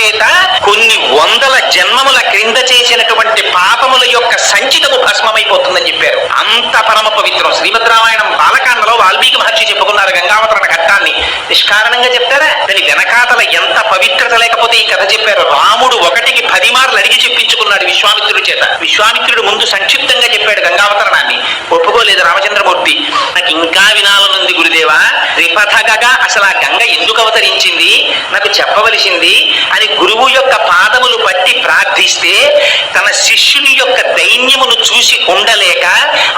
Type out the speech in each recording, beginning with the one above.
చేత కొన్ని వందల జన్మముల క్రింద చేసినటువంటి పాపముల యొక్క సంచితము భస్మమైపోతుందని చెప్పారు. అంత పరమ పవిత్రం. శ్రీమద్ రామాయణం బాలకాండలో వాల్మీకి మహర్షి చెప్పుకున్నారు గంగావతరణ ఘట్టాన్ని. నిష్కారణంగా చెప్తారా? దాని వెనకాతల ఎంత పవిత్రత లేకపోతే ఈ కథ చెప్పారు. రాముడు ఒకటికి పది మార్లు అడిగి చెప్పించుకున్నాడు విశ్వామిత్రుడి చేత. విశ్వామిత్రుడు ముందు సంక్షిప్తంగా చెప్పాడు గంగావతరణాన్ని. ఒప్పుకోలేదు రామచంద్రమూర్తి. నాకు ఇంకా వినాలనుంది గురుదేవా. రిపథగగా అసలు ఆ గంగ ఎందుకు అవతరించింది? నాకు చెప్పవలసింది అని గురువు యొక్క పాదములు పట్టి ప్రార్థిస్తే తన శిష్యుని యొక్క దైన్యమును చూసి ఉండలేక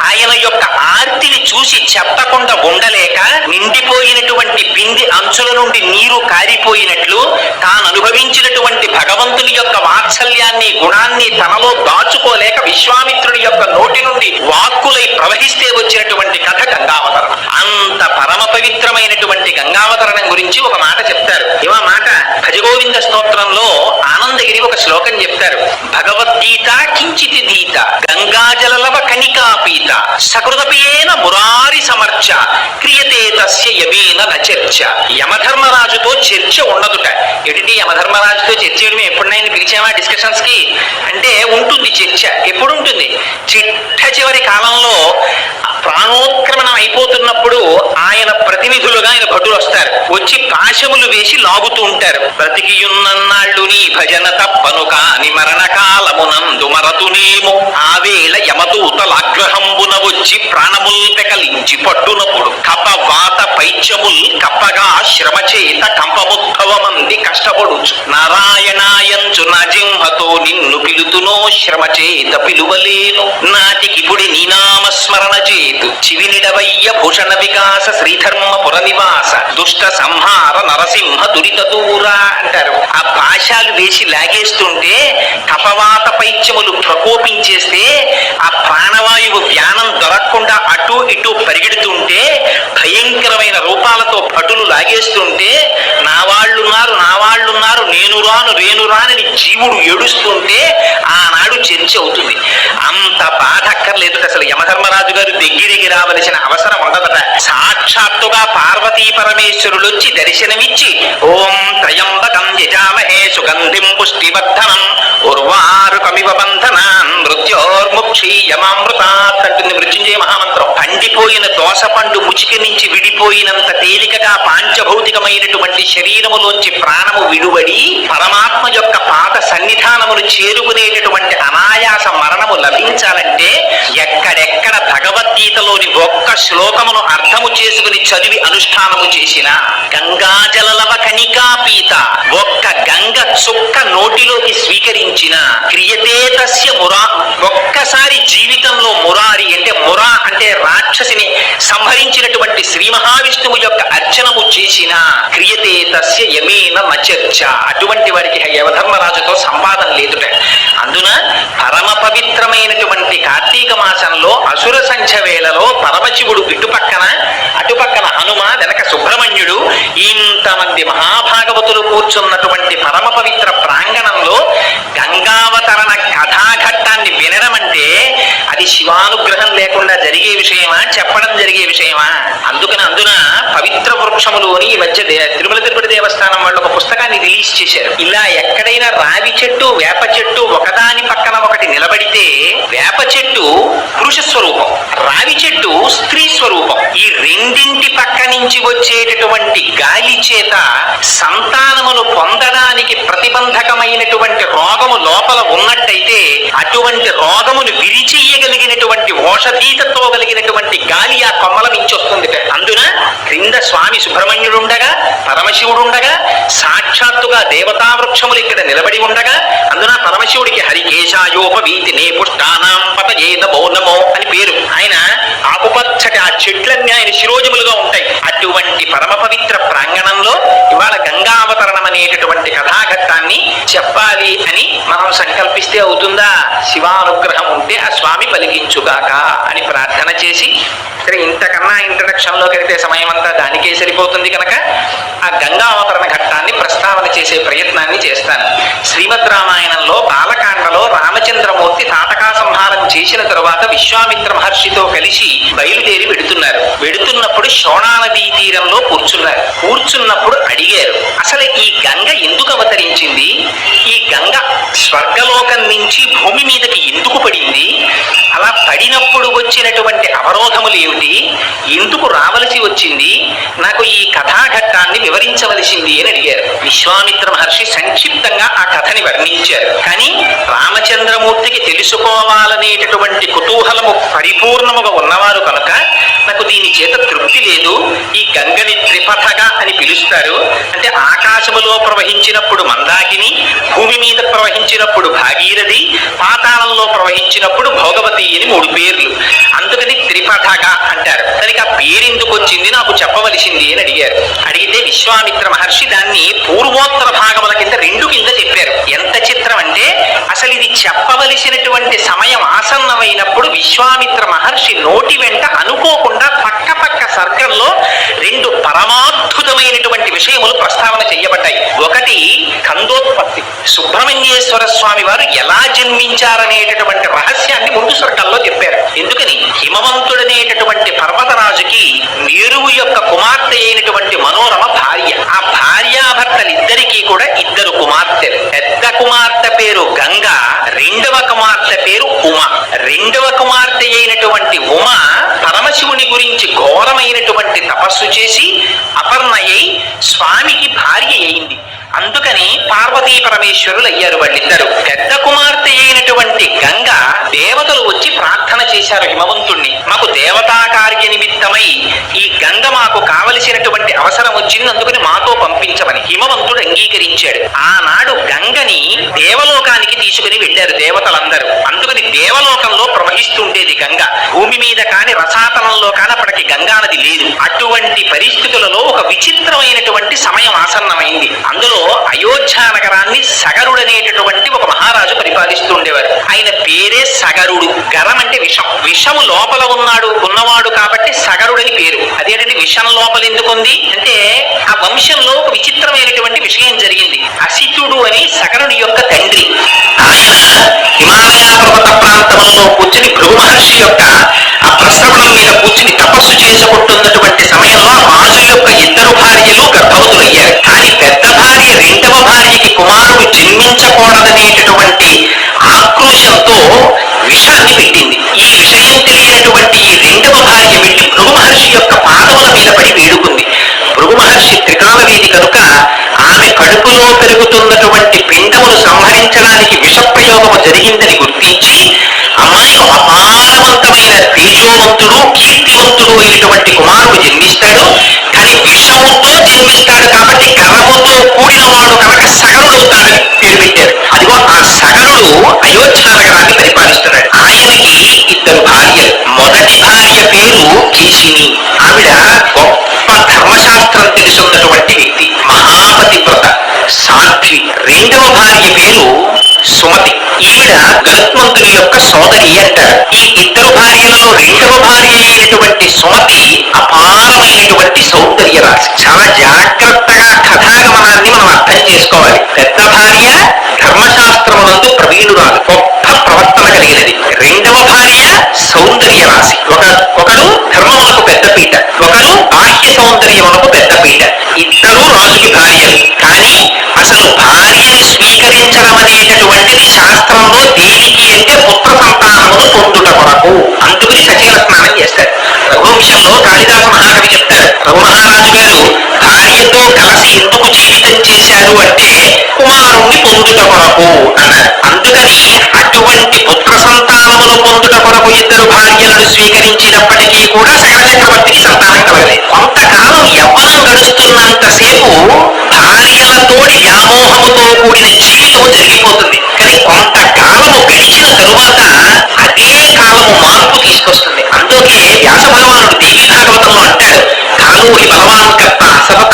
ఆయన యొక్క ఆర్తిని చూసి చెప్పకుండా ఉండలేక నిండిపోయినటువంటి పిండి అంచుల నుండి నీరు కారిపోయినట్లు తాను అనుభవించినటువంటి భగవంతుని యొక్క వాత్సల్యాన్ని గుణాన్ని తనలో దాచుకోలేక విశ్వామిత్రుడి యొక్క నోటి నుండి వాక్కులై ప్రవహిస్తే వచ్చినటువంటి కథ గంగావతరణం. అంత పరమ పవిత్రమైనటువంటి గంగావతరణం గురించి ఒక మాట చెప్తారు. ఏమా మాట? భజగోవింద స్తోత్రంలో ఆనందగిరి ఒక శ్లోకం చెప్తారు. భగవద్గీత కించితి దీత గంగాజలలవ కణికాపీత సకృతపేన మురారి సమర్చ క్రియతే తస్య యమేన న చర్చ. యమధర్మరాజుతో చర్చ ఉండదుట. ఎడిటి యమధర్మరాజుతో చర్చ చేయడం? ఎప్పుడైనా పిలిచామా డిస్కషన్స్కి? అంటే ఉంటుంది చర్చ ఎప్పుడు ఉంటుంది చిట్ట చివరి కాలంలో ప్రాణోత్క్రమణం అయిపోతున్నప్పుడు ఆయన ప్రతినిధులుగా ఆయన భటులు వస్తారు. వచ్చి పాశములు వేసి లాగుతూ ఉంటారు. బ్రతికియున్నన్నాళ్ళు నీ భజన తప్పను కాని మరణకాలమునందు మరతునేము. ఆవేళ యమదూతలాగ్రహంబున వచ్చి ప్రాణముల్ పెకలించి పట్టునప్పుడు కప వాత పైత్యముల్ కప్పగా శ్రమ చేత కంపముద్భవమంది కష్టపడుచు. నారాయణాయంచు నా జింహతో నిన్ను పిలుతునో శ్రమ చేత పిలువలేను. నాటికిపుడి నీ నామస్మరణ చివినిడవయ్య భూషణ వికాస శ్రీధర్మపుర నివాస దుష్ట సంహార నరసింహ దురిత దూర అంటారు. ఆ పాశాలు వేసి లాగేస్తుంటే తపవాత పైత్యములు ప్రకోపించేస్తే ఆ ప్రాణవాయువు ధ్యానం దొరకకుండా అటు ఇటు పరిగెడుతుంటే భయంకరమైన రూపాలతో భటులు లాగేస్తుంటే నా వాళ్ళున్నారు నా వాళ్ళున్నారు నేను రాను రేను రానని జీవుడు ఏడుస్తుంటే ఆనాడు చర్చ అవుతుంది. అంత బాధ అక్కర్లేదు అసలు యమధర్మరాజు గారు దగ్గరికి రావలసిన అవసరం ఉండదట. సాక్షాత్తుగా పార్వతీ పరమేశ్వరులు వచ్చి దర్శనమిచ్చి ఓం త్రయంబకం యజామహే సుగంధిం పుష్టివర్ధనం ఉర్వారుకమివ బంధనాన్ మృత్యోర్ముక్షీయమామృతాత్ మహామంత్రం దోసపండు ముచికి నుంచి విడిపోయినంత తేలికగా పాంచభౌతికమైనటువంటి శరీరములోంచి ప్రాణము విడువడి పరమాత్మ యొక్క పాత సన్నిధానమును చేరుకునేటటువంటి అనాయాస మరణము లభించాలంటే ఎక్కడెక్కడ భగవద్గీతలోని ఒక్క శ్లోకమును అర్థము చేసుకుని చదివి అనుష్ఠానము చేసిన గంగాజలలవ కనికాపీత ఒక్క గంగ చుక్క నోటిలోకి స్వీకరించిన క్రియతే తస్య మురా ఒక్కసారి జీవితంలో మురారి అంటే మురా అంటే రాక్షసిని సంహరించినటువంటి శ్రీ మహావిష్ణువు యొక్క అర్చనము చేసిన క్రియతే తస్య యమేన నచర్చ. అటువంటి వారికి యవధర్మరాజుతో సంపాదన లేదుట. అందున పరమ పవిత్రమైనటువంటి కార్తీక మాసంలో అసుర సంఖ్య వేళలో పరమశివుడు ఇటుపక్కన అటుపక్కన హనుమ వెనక సుబ్రహ్మణ్యుడు ఇంతమంది మహాభాగవతులు కూర్చున్నటువంటి పరమ పవిత్ర అది శివానుగ్రహం లేకుండా జరిగే విషయమా? చెప్పడం జరిగే విషయమా? అందుకని అందున పవిత్ర వృక్షములోని ఈ మధ్య తిరుమల తిరుపతి దేవస్థానం వాళ్ళు ఒక పుస్తకాన్ని రిలీజ్ చేశారు. ఇలా ఎక్కడైనా రావి చెట్టు వేప చెట్టు ఒకదాని పక్కన ఒకటి నిలబడితే వేప చెట్టు పురుష స్వరూపం రావి చెట్టు స్త్రీ స్వరూపం. ఈ రెండింటి పక్క నుంచి వచ్చేటటువంటి గాలి చేత సంతానమును పొందడానికి ప్రతిబంధకమైనటువంటి రోగము లోపల ఉన్నట్టయితే అటువంటి రోగమును కలిగినటువంటి ఓషధీతతో కలిగినటువంటి గాలి ఆ కొమ్మల నుంచి వస్తుంది అందున క్రింద స్వామి సుబ్రహ్మణ్యుడుండగా పరమశివుడుండగా సాక్షాత్తుగా దేవతా వృక్షములు ఇక్కడ నిలబడి ఉండగా అందున పరమశివుడికి హరికేశాయోపవీతి నే పుష్టానాం పతయేద మౌనమో అని పేరు. ఆయన ఆకుపచ్చటి ఆ చెట్లన్నీ ఆయన శిరోజములుగా ఉంటాయి. అటువంటి పరమ పవిత్ర ప్రాంగణంలో ఇవాళ గంగావతరణం అనేటటువంటి కథాఘట్టాన్ని చెప్పాలి అని మనం సంకల్పిస్తే అవుతుందా? శివానుగ్రహం ఉంటే ఆ స్వామి ఫలి కలిగించుగాక అని ప్రార్థన చేసి సరే ఇంతకన్నా ఇంట్రడక్షన్ కడితే సమయం అంతా దానికే సరిపోతుంది కనుక ఆ గంగా అవతరణ ఘట్టాన్ని ప్రస్తావన చేసే ప్రయత్నాన్ని చేస్తాను. శ్రీమద్ రామాయణంలో బాలకాండలో రామచంద్రమూర్తి తాటకా సంహారం చేసిన తరువాత విశ్వామిత్ర మహర్షితో కలిసి బయలుదేరి వెడుతున్నారు. వెడుతున్నప్పుడు శోణా నదీ తీరంలో కూర్చున్నారు. కూర్చున్నప్పుడు అడిగారు అసలు ఈ గంగ ఎందుకు అవతరించింది? ఈ గంగ స్వర్గలోకం నుంచి భూమి మీదకి ఎందుకు పడింది? అలా పడినప్పుడు వచ్చినటువంటి అవరోధములు ఏమిటి? ఎందుకు రావలసి వచ్చింది నాకు ఈ కథాఘట్టాన్ని వివరించవలసింది అని అడిగారు. విశ్వామిత్ర మహర్షి సంక్షిప్తంగా ఆ కథని వర్ణించారు. కానీ రామచంద్రమూర్తికి తెలుసుకోవాలనేటటువంటి కుతూహలము పరిపూర్ణముగా ఉన్నవారు కనుక నాకు దీని చేత తృప్తి లేదు. ఈ గంగని త్రిపథగా అని పిలుస్తారు. అంటే ఆకాశములో ప్రవహించినప్పుడు మందాకిని భూమి మీద ప్రవహించినప్పుడు భాగీరథి పాతాళంలో ప్రవహించినప్పుడు భోగవతి అని మూడు పేర్లు. అందుకని త్రిపథగా అంటారు. దానికి ఆ పేరు ఎందుకు వచ్చింది? నాకు చెప్పవలసింది అని అడిగారు. అడిగితే విశ్వామిత్ర మహర్షి దాన్ని పూర్వోత్తర భాగముల కింద రెండు కింద చెప్పారు. ఎంత చిత్రం అంటే అసలు ఇది చెప్పవలసినటువంటి సమయం ఆసన్నమైనప్పుడు విశ్వామిత్ర మహర్షి నోటి వెంట అనుకోకుండా పక్క పక్క సర్గంలో రెండు పరమాద్భుతమైనటువంటి విషయములు ప్రస్తావన చేయబడ్డాయి ఒకటి కందోత్పత్తి. సుబ్రహ్మణ్యేశ్వర స్వామి వారు ఎలా జన్మించారనేటటువంటి రహస్యాన్ని ముందు సర్గంలో చెప్పారు. ఎందుకని? హిమవంతుడనేటటువంటి పర్వతరాజుకి మేరువు యొక్క కుమార్తె అయినటువంటి మనోరమ భార్య. ఆ భార్యాభర్తలిద్దరికీ కూడా ఇద్దరు కుమార్తెలు. పెద్ద కుమార్తె పేరు గంగ రెండవ కుమార్తె పేరు ఉమ. రెండవ కుమార్తె అయినటువంటి ఉమ పరమశివుని గురించి ఘోరమైనటువంటి తపస్సు చేసి అపర్ణయై స్వామికి భార్య అయింది. అందుకని పార్వతీ పరమేశ్వరులు అయ్యారు వాళ్ళిద్దరు. పెద్ద కుమార్తె అయినటువంటి గంగ దేవతలు వచ్చి ప్రార్థన చేశారు హిమవంతుణ్ణి. మాకు దేవతా కార్య నిమిత్తమై ఈ గంగ మాకు కావలసినటువంటి అవసరం వచ్చింది అందుకని మాతో పంపించమని హిమవంతుడు అంగీకరించాడు. ఆనాడు గంగని దేవలోకానికి తీసుకుని వెళ్ళారు దేవతలందరూ. అందుకని దేవలోకంలో ప్రవహిస్తుండేది గంగ. భూమి మీద కాని రసాతలంలో కాని అప్పటికి గంగా నది లేదు. అటువంటి పరిస్థితులలో ఒక విచిత్రమైనటువంటి సమయం ఆసన్నమైంది. అందులో అయోధ్య నగరాన్ని సగరుడనేటటువంటి ఒక మహారాజు పరిపాలిస్తుండేవారు. ఆయన పేరే సగరుడు. గరం అంటే విషం. విషము లోపల ఉన్నాడు ఉన్నవాడు కాబట్టి సగరుడని పేరు. అదేంటంటే విషం లోపల ఎందుకు ఉంది? అంటే ఆ వంశంలో ఒక విచిత్రమైనటువంటి విషయం జరిగింది. అసితుడు అని సగరుడి యొక్క తండ్రి. హిమాలయ పర్వత ప్రాంతంలో కూర్చుని భృగు మహర్షి యొక్క ఆ ప్రశ్రవణం మీద కూర్చుని తపస్సు చేసుకుంటున్నటువంటి సమయంలో రాజు యొక్క ఇద్దరు భార్యలు గర్భవతులయ్యారు. కానీ పెద్ద భార్య రెండవ భార్యకి కుమారుడు జన్మించకూడదనేటటువంటి ఆక్రోశంతో విషాన్ని పెట్టింది. ఈ విషయం తెలియనటువంటి ఈ రెండవ భార్య వెళ్ళి భృగు మహర్షి యొక్క పాదముల మీద పడి వేడుకుంది. భృగు మహర్షి త్రికాలవేది కనుక ఆమె కడుపులో పెరుగుతున్నటువంటి పిండమును సంహరించడానికి విషప్రయోగము జరిగిందని గుర్తించి అమ్మాయిలో అపారవంతమైన తేజోవంతుడు కీర్తివంతుడు అయినటువంటి కుమారుడు జన్మిస్తాడు. కానీ విషముతో జన్మిస్తాడు కాబట్టి గర్వముతో కూడిన వాడు కనుక సగరుడు సగరుడవుతాడని పేరు పెట్టారు అదిగో ఆ సగరుడు అయోధ్య నగరానికి చాలా జాగ్రత్తగా కథాగమనాన్ని మనం అర్థం చేసుకోవాలి. పెద్ద భార్య ధర్మశాస్త్రమునందు ప్రవీణురాలు. గొప్ప ప్రవర్తన కలిగినది. రెండవ భార్య సౌందర్య రాశి ఒక ఒకరు ధర్మమునకు పెద్ద పీట. ఒకరు బాహ్య పెద్ద పీట. ఇద్దరు రాజుకి భార్యలు. కానీ కొరకు అన్నారు అందుకని అటువంటి పుత్ర సంతానమును పొందుట కొరకు ఇద్దరు భార్యలను స్వీకరించినప్పటికీ కూడా సకల చక్రవర్తికి సంతానం కలగలేదు కొంతకాలం యవ్వనం గడుస్తున్నంతసేపు భార్యలతోటి వ్యామోహముతో కూడిన జీవితం జరిగిపోతుంది. కానీ కొంతకాలము గడిచిన తరువాత అదే కాలము మార్పు తీసుకొస్తుంది. అందుకే వ్యాస భగవానుడు దేవీ భాగవతంలో అంటాడు కాలోహి బలవాన్ కర్త సతతం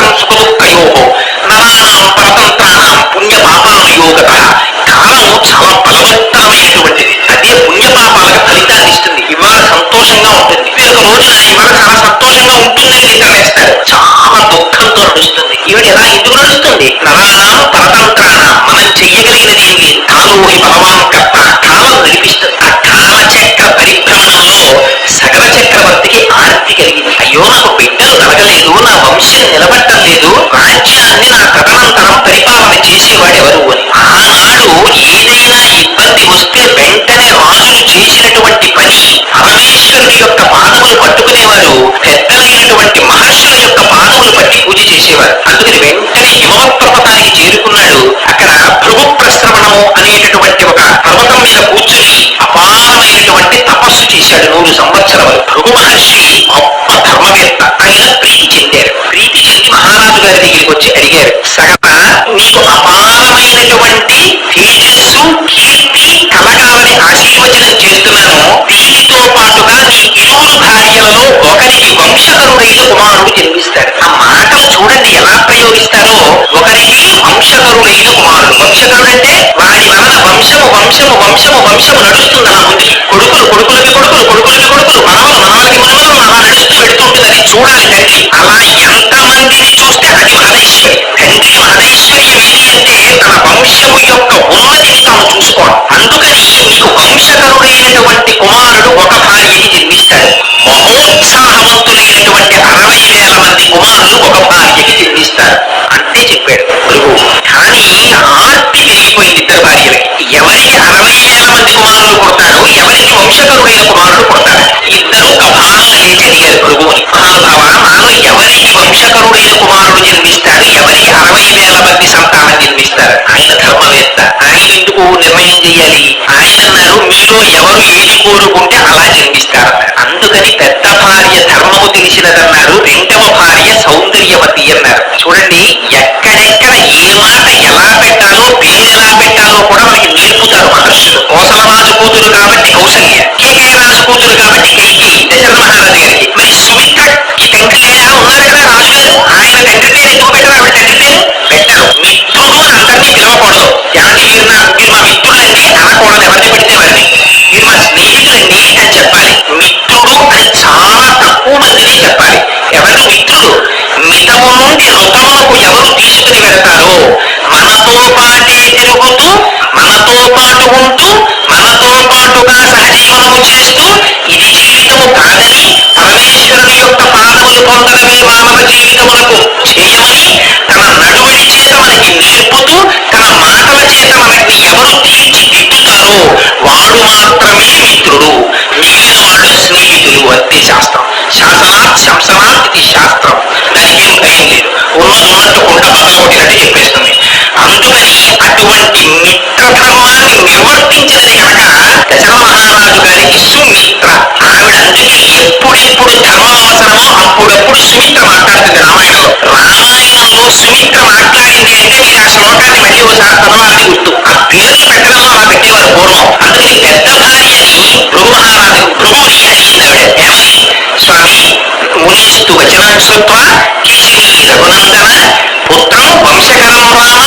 చేసేవారు అందుకని వెంటనే హిమవత్పర్వతానికి చేరుకున్నాడు. అక్కడ భృగు ప్రశ్రవణము అనేటటువంటి ఒక పర్వతం మీద కూర్చొని అపారమైనటువంటి తపస్సు చేశాడు. నూరు సంవత్సరాలు భృగు మహర్షి గొప్ప ధర్మవేత్త ఆయన ప్రీతి చెందారు. ప్రీతి చెంది గారి దగ్గరికి వచ్చి అడిగారు సగత నీకు అపారమైనటువంటి తేజస్సు కీర్తి కలగాలని ఆశీర్వచనం చేస్తున్నాను. దీనితో పాటుగా నీ ఇరువురు భార్యలలో ఒకరికి వంశధరుడైన కుమారుడు జన్మిస్తాడు. ఆ మాటలు చూడండి ఎలా ప్రయోగిస్తారో. ఒకరికి వంశధరుడైన కుమారుడు. వంశకులంటే వారి వలన వంశము వంశము వంశము వంశము ఒక భార్యకి చెల్లిస్తారు అంతే చెప్పాడు గురువు కానీ ఆర్తి పెరిగిపోయింది ఇద్దరు భార్యలకి ఎవరికి అరవై వేల మంది కుమారులు పుడతారు ఎవరికి వంశకరుడైన కుమారుడు పుడతారు ఇద్దరు ఒక లేచి అడిగారు గురువుని మహానుభావ నాలో ఎవరికి వంశకరుడైన కుమారుడు జన్మిస్తారు ఎవరికి అరవై వేల మంది సంతానం జన్మిస్తారు ఆయన ధర్మవేత్త ఆయన ఎందుకు నిర్ణయం చేయాలి ఆయన అన్నారు మీలో ఎవరు ఏది కోరుకుంటే అలా జన్మిస్తారు అందుకని పెద్ద భార్య ధర్మము తెలిసినదన్నారు రెండవ భార్య సౌందర్యవతి అన్నారు చూడండి ఎక్కడెక్కడ ఏ మాట ఎలా పెట్టాలో పేరు ఎలా పెట్టాలో కూడా మనకి నేర్పుతారు మహర్షులు కోసలరాజు కూతురు కాబట్టి కౌసల్య కేకరాజు కూతురు కాబట్టి కైకి దశరథ మహారాజు గారికి మరి సుమిత్ర తండ్రి లేడా ఉన్నారు కదా రాజుగారు ఆయన తండ్రి పేరు ఎందుకు పెట్టరు ఆవిడ తండ్రి పేరు పెట్టరు మిత్రుడు అని అందరినీ పిలవకూడదు ఏమంటే మీరు నా మీరు మా మిత్రులండి అనకూడదు ఎవరిని పెడితే వారిని మీరు మా స్నేహితులండి అని చెప్పాలి మిత్రుడు అని చాలా తక్కువ మందిని చెప్పాలి ఎవరు మిత్రుడు మితము నుండి రుతమునకు ఎవరు తీసుకుని వెళతారో మనతో పాటే తిరుగుతూ మనతో పాటు ఉంటూ మనతో పాటుగా సహజీవనము చేస్తూ ఇది జీవితము కాదని పరమేశ్వరుని యొక్క పాదములు పొందడమే మానవ జీవితమునకు చేయమని తన నడవడి చేత మనకి నేర్పుతూ తన మాటల చేత మనకి ఎవరు తీర్చిదిద్దుతారో వాడు మాత్రమే మిత్రుడు. మిగిలిన వర్తి శాస్త్రం. శాసనాత్ శంసనాత్ ఇది శాస్త్రం. దానికి ఏం భయం లేదు ఉన్నది ఉన్నట్టు కుండ బద్దలు కొట్టినట్టు చెప్పేస్తుంది. అందుకని అటువంటి మిత్ర మిత్రధర్మాన్ని నిర్వర్తించినది కనుక దశరథ మహారాజు గారి సుమిత్ర. ఆవిడ అందుకే ఎప్పుడెప్పుడు ధర్మం అవసరమో అప్పుడప్పుడు సుమిత్ర మాట్లాడుతుంది. రామాయణంలో రామాయణంలో సుమిత్ర మాట్లాడింది అంటే మీరు ఆ శ్లోకాన్ని మళ్ళీ ఒకసారి చదవాలి గుర్తు ఆ పేర్లు పెట్టడంలో అలా పెట్టేవారు పూర్వం అందుకని పెద్ద భార్య అని భృగు మహారాజు భృగుని అడిగింది మునిస్తు వచనాశ్రుత్వ శ్రుత్వా రఘునందన పుత్రం వంశకరం రామ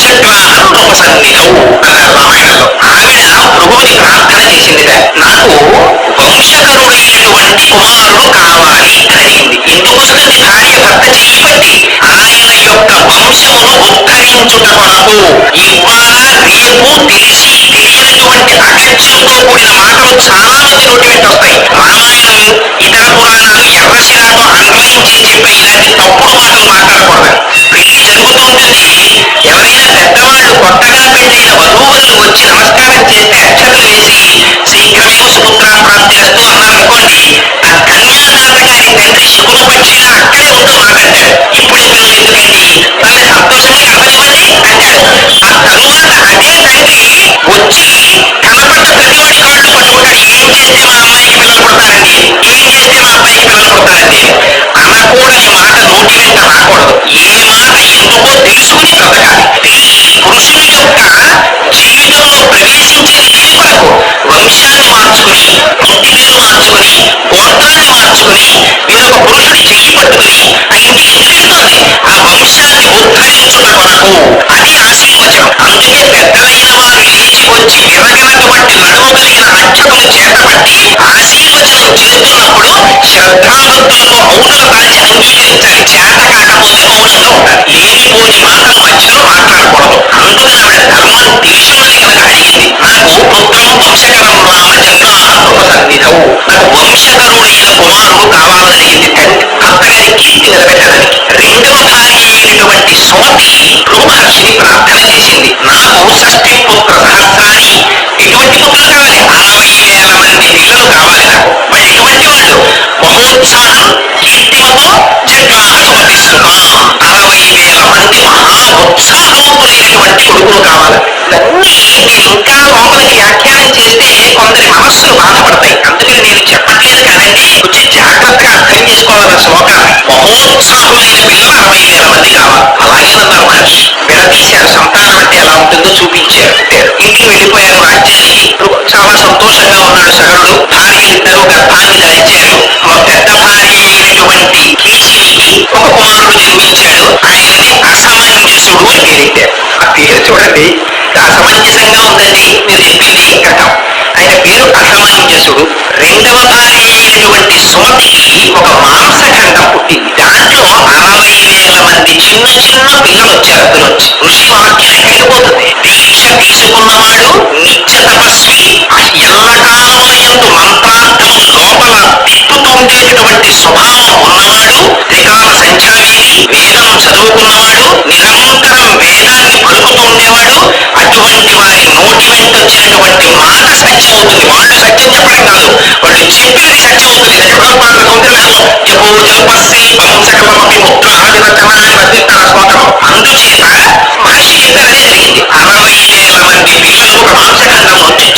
చక్రాహం రూపసన్నిధౌ అన్నారు రామాయణంలో ఆవిడ ప్రభువుని ప్రార్థన చేసిందిట. నాకు వంశధరుడైనటువంటి కుమారుడు కావాలి అని అడిగింది ఎందుకు అన్నది భార్య భర్త చేయబట్టి ఆయన యొక్క వంశమును ఉద్ధరించుట కొరకు ఇవాళ రేపు తెలిసి తెలియనటువంటి అగత్యంతో కూడిన మాటలు చాలా మంది నోటి వెంట వస్తాయి ఉద్ధరించుట కొరకు అది ఆశీర్వచనం అందుకే పెద్దలైన వారు లేచి వచ్చి విరగనటువంటి నడుము కలిగిన అక్షతలు చేతపట్టి ఆశీర్వచనం చేస్తున్నప్పుడు శ్రద్ధ అంగీకరించాలి చేత కాకపోతే మౌనంగా ఉండాలి లేనిపోని మాటలు మధ్యలో మాట్లాడకూడదు అందున ఆవిడ ధర్మం తెలిసినది కనుక అడిగింది నాకు పుత్రం వంశకరం రామ సన్నిధవు నాకు వంశధరుడైన కుమారుడు కావాలని అడిగింది తండ్రి భర్త కీర్తి నిలబెట్టి అయినటువంటి సుమతి భృగు మహర్షిని ప్రార్థన చేసింది నాకు షష్ఠి పుత్ర ఎటువంటి పుత్రులు కావాలి అరవై వేల మంది పిల్లలు కావాలి నాకు మరి ఎటువంటి వాళ్ళు మహోత్సాహం కీర్తిమతో జగ్గాహ సుమతిస్తున్నాం అరవై వేల మంది మహాత్సాహవంతులైనటువంటి కొడుకులు కావాలి ఇవన్నీ ఇంకా లోపలికి వ్యాఖ్యానం చేస్తే కొందరి మనస్సులు బాధపడతాయి అందుకని నేను చెప్పట్లేదు కానండి కొంచెం జాగ్రత్తగా అర్థం చేసుకోవాలి ఆ శ్లోకాన్ని మహోత్సాహులైన పిల్లలు అరవై వేల మంది కావాలి అలాగేనన్నారు మహర్షి విడదీశారు సంతానం అంటే ఎలా ఉంటుందో చూపించారు. ఇంటికి వెళ్ళిపోయారు రాజ్యానికి చాలా సంతోషంగా ఉన్నాడు సగరుడు భార్యలు ఇద్దరు గర్భాన్ని దాల్చారు ఒక పెద్ద భార్య అయినటువంటి కీచినికి ఒక కుమారుడు జన్మించాడు ఆయనని అసమంజసుడు అని పేరెట్టారు ఆ పేరు చూడండి. అసమంజసంగా ఉందండి. మీరు చెప్పింది కథం ఆయన పేరు అసమంజసుడు రెండవ భార్య అయినటువంటి సుమతికి ఒక మాంసఖండం పుట్టింది. దాంట్లో అరవై చిన్న చిన్న పిల్లలు వచ్చారు. అందులో ఋషి వాక్యం ఎక్కడికి పోతుంది దీక్ష తీసుకున్నవాడు నిత్య తపస్వి ఎల్లకాలములందు మంత్రార్థము లోపల తిప్పు తిప్పుతుండేటటువంటి స్వభావం ఉన్నవాడు త్రికాల సంచావేది వేదం చదువుకున్నవాడు నిరంతరం వేదాన్ని పలుకుతూ ఉండేవాడు అటువంటి వారి నోటి వెంట వచ్చినటువంటి మాట సత్యం అవుతుంది. వాళ్ళు సత్యం చెప్పడం కాదు వాళ్ళు చెప్పేది సత్యం అవుతుంది సౌందర్యంలో జపో జల్పశిల్పం సకలమపి ముద్ర ఆదిరచన అని వర్ణిస్తారు అందుచేత మహర్షి చెప్పారు జరిగింది అరవై పిల్లలు ఒక మాంసగంధం వచ్చి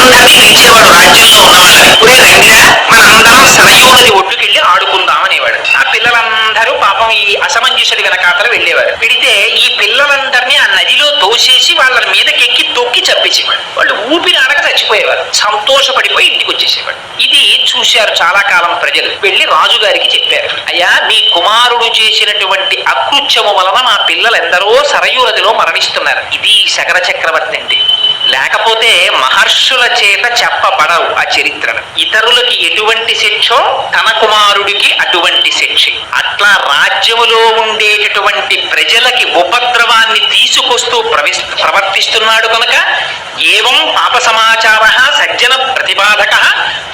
పిల్లలందరినీ ఇచ్చేవాడు రాజ్యంలో ఒరే రండిరా మన ఒడ్డుకెళ్ళి ఆడుకుందాం అనేవాడు ఆ పిల్లలందరూ పాపం ఈ అసమంజసుడి వెనకాతల వెళ్ళేవారు. పెడితే ఈ పిల్లలందరినీ ఆ నదిలో తోసేసి వాళ్ళ మీదకెక్కి తొక్కి చంపేసేవాడు వాళ్ళు ఊపిరి ఆడక చచ్చిపోయేవారు. సంతోషపడిపోయి ఇంటికి వచ్చేసేవాడు ఇది చూశారు చాలా కాలం ప్రజలు. వెళ్ళి రాజుగారికి చెప్పారు. అయ్యా మీ కుమారుడు చేసినటువంటి అకృత్యము వలన మా పిల్లలెందరో సరయూ నదిలో మరణిస్తున్నారు. ఇది శకర చక్రవర్తి అండి. లేకపోతే మహర్షుల చేత చెప్పబడవు ఆ చరిత్రలు. ఇతరులకి ఎటువంటి శిక్షో తన కుమారుడికి అటువంటి శిక్ష. అట్లా రాజ్యములో ఉండేటటువంటి ప్రజలకి ఉపద్రవాన్ని తీసుకొస్తూ ప్రవిస్ ప్రవర్తిస్తున్నాడు కనుక ఏవం పాప సమాచార సజ్జన ప్రతిపాదక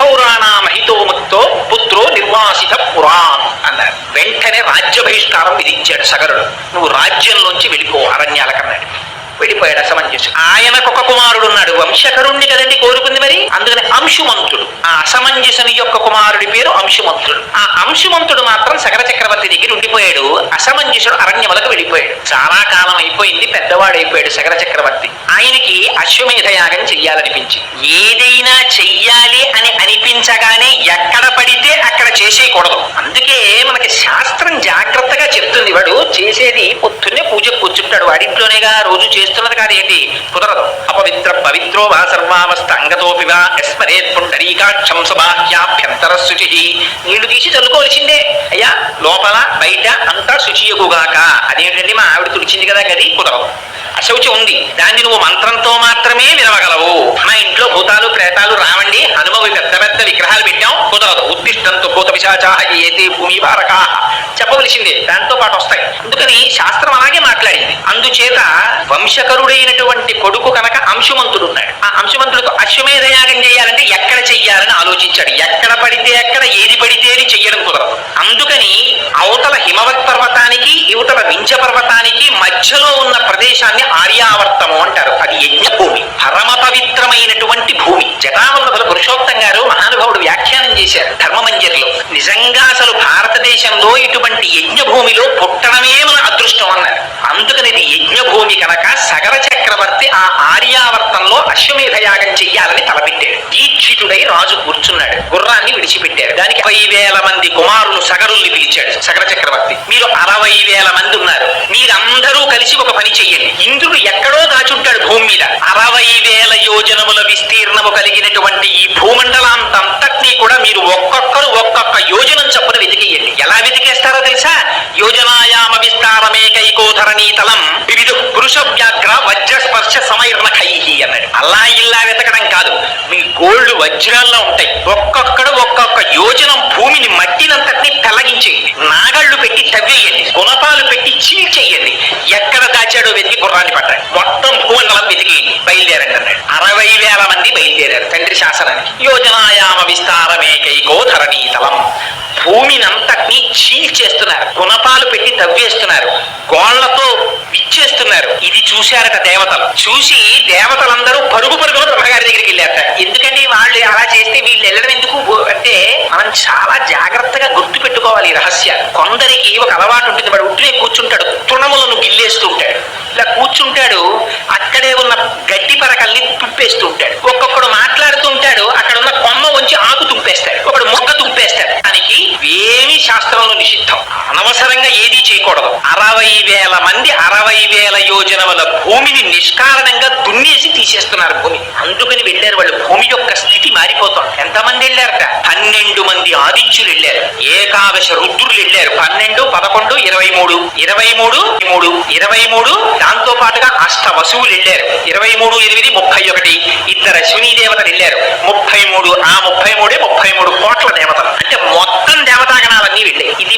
పౌరాణామహితోముక్తో పుత్రో నిర్వాసిత పురాన్ అన్నారు. వెంటనే రాజ్య బహిష్కారం విధించాడు సగరుడు. నువ్వు రాజ్యంలోంచి వెళ్ళిపో అరణ్య వెళ్ళిపోయాడు అసమంజసు ఆయనకు ఒక కుమారుడు ఉన్నాడు. వంశకరుణ్ణి కదండి కోరుకుంది మరి? అందుకని అంశుమంతుడు. ఆ అసమంజసుని యొక్క కుమారుడి పేరు అంశుమంతుడు. ఆ అంశుమంతుడు మాత్రం సగర చక్రవర్తి దగ్గర ఉండిపోయాడు. అసమంజసుడు అరణ్యములకు వెళ్ళిపోయాడు. చాలా కాలం అయిపోయింది. పెద్దవాడు అయిపోయాడు సగర చక్రవర్తి. ఆయనకి అశ్వమేధ యాగం చెయ్యాలనిపించి. ఏదైనా చెయ్యాలి అని అనిపించగానే ఎక్కడ పడితే అక్కడ చేసేయకూడదు. అందుకే మనకి శాస్త్రం జాగ్రత్తగా చెప్తుంది. వాడు చేసేది పొద్దున్నే పూజ కూర్చుంటాడు. వాడింట్లోనేగా రోజు చేస్తున్నది కానీ ఏంటి? కుదరదు. అపవిత్ర పవిత్రో వా సర్వావస్థ అంగతోపి వా ఎస్మరేత్ పుండరీకాక్షం సుబాహ్యాభ్యంతర శుచి నీళ్ళు తీసి చల్లుకోవాల్సిందే అయ్యా లోపల బయట అంతా శుచియగుగాక. అదేంటండి మా ఆవిడ తుడిచింది కదా గది? కుదరదు. అశౌచి ఉంది. దాన్ని నువ్వు మంత్రంతో మాత్రమే వినవగలవు. మా ఇంట్లో భూతాలు ప్రేతాలు రావండి. హనుమవి పెద్ద పెద్ద విగ్రహాలు పెట్టాం. కుదరదు. ఉత్తిష్టంతో భూత పిశాచాహ ఏతే భూమి భారకా చెప్పవలసిందే. దాంతో పాటు వస్తాయి. అందుకని శాస్త్రం అలాగే మాట్లాడింది. అందుచేత వంశకరుడైనటువంటి కొడుకు కనుక అంశుమంతుడు ఉన్నాడు ఆ అంశుమంతుడికి అశ్వమేధ యాగం చేయాలంటే ఎక్కడ చెయ్యాలని ఆలోచించాడు. ఎక్కడ పడితే ఎక్కడ ఏది పడితే అది చెయ్యడం కుదరదు. అందుకని అవతల హిమవత్ పర్వతానికి యువతల వింజ పర్వతానికి మధ్యలో ఉన్న ప్రదేశాన్ని ఆర్యావర్తము అంటారు. అది యజ్ఞభూమి. పరమ పవిత్రమైనటువంటి భూమి. జటావల్లభుల పురుషోత్తం గారు మహానుభావుడు వ్యాఖ్యానం చేశారు ధర్మమంజరిలో. నిజంగా అసలు భారతదేశంలో ఇటువంటి యజ్ఞ భూమిలో పుట్ట గుర్రాన్ని విడిచిపెట్టారు. దానికి అరవై వేల మంది కుమారులు సగరుల్ని పిలిచాడు సగర చక్రవర్తి. మీరు అరవై వేల మంది ఉన్నారు. మీరందరూ కలిసి ఒక పని చెయ్యండి. ఇంద్రుడు ఎక్కడో దాచుంటాడు భూమి మీద. అరవై వేల యోజనముల విస్తీర్ణము కలిగినటువంటి ఈ భూమండలాంతంతటినీ కూడా మీరు ఒక్కొక్కరు ఒక్కొక్క యోజనం చప్పున వెతికేయండి. ఎలా వెతికేస్తారో తెలుసా? యోజనాయామ విస్తారమేకైకోధరణీ తలం వివిధ పురుష వ్యాఘ్ర వజ్రస్పర్శ సమైర్ణ ఖైహి అన్నాడు. అల్లా ఇల్లా వెతకడం మీ గోల్డ్ వజ్రాల్లో ఉంటాయి. ఒక్కొక్కడు ఒక్కొక్క యోజనం భూమిని మట్టినంతటిని తలగించేయండి. నాగళ్ళు పెట్టి తవ్వేయండి. గుణపాలు పెట్టి చీల్చేయండి. ఎక్కడ దాచాడో వెతికి గుర్రాన్ని పట్టండి. మొత్తం భూమండలం వెతికేయండి. బయలుదేరండి అన్నాడు. అరవై వేల మంది బయలుదేరారు తండ్రి శాసనానికి. యోజనాయామ విస్తారమేకైకో ధరణీతలం భూమినంతటినీ చీల్చేస్తున్నారు. గుణపాలు పెట్టి తవ్వేస్తున్నారు. గోళ్ళతో చేస్తున్నారు. ఇది చూశారట దేవతలు. చూసి దేవతలందరూ పరుగు పరుగున బ్రహ్మగారి దగ్గరికి వెళ్ళారట ఎందుకంటే వాళ్ళు అలా చేస్తే వీళ్ళు వెళ్ళడం ఎందుకు? అంటే మనం చాలా జాగ్రత్తగా గుర్తు పెట్టుకోవాలి ఈ రహస్యాలు. కొందరికి ఒక అలవాటు ఉంటుంది. వాడు ఉట్టునే కూర్చుంటాడు. తృణములను గిల్లేస్తూ ఉంటాడు. ఇలా కూర్చుంటాడు. అక్కడే ఉన్న గడ్డి పరకల్ని తుప్పేస్తూ ఉంటాడు. ఒక్కొక్కడు మాట్లాడు ఏమీ శాస్త్రంలో నిషిద్ధం. అనవసరంగా ఏదీ చేయకూడదు. అరవై వేల మంది అరవై వేల యోజనముల భూమిని నిష్కారణంగా దున్నేసి తీసేస్తున్నారు భూమి. అందుకని వెళ్ళారు వాళ్ళు. భూమి యొక్క స్థితి మారిపోతుంది. ఎంతమంది వెళ్ళారట? పన్నెండు మంది ఆదిత్యులు వెళ్ళారు. ఏకాదశ రుద్రులు వెళ్ళారు. పన్నెండు పదకొండు ఇరవై మూడు. ఇరవై మూడు మూడు. ఇరవై మూడు దాంతో పాటుగా అష్ట వసువులు వెళ్ళారు. ఇరవై మూడు ఎనిమిది ముప్పై ఒకటి. ఇద్దరు అశ్విని దేవతలు వెళ్ళారు. ముప్పై మూడు ఆ ముప్పై మూడే ముప్పై మూడు కోట్ల దేవతలు. అంటే మొత్తం దేవతాగణ వెళ్ళాయి ఇది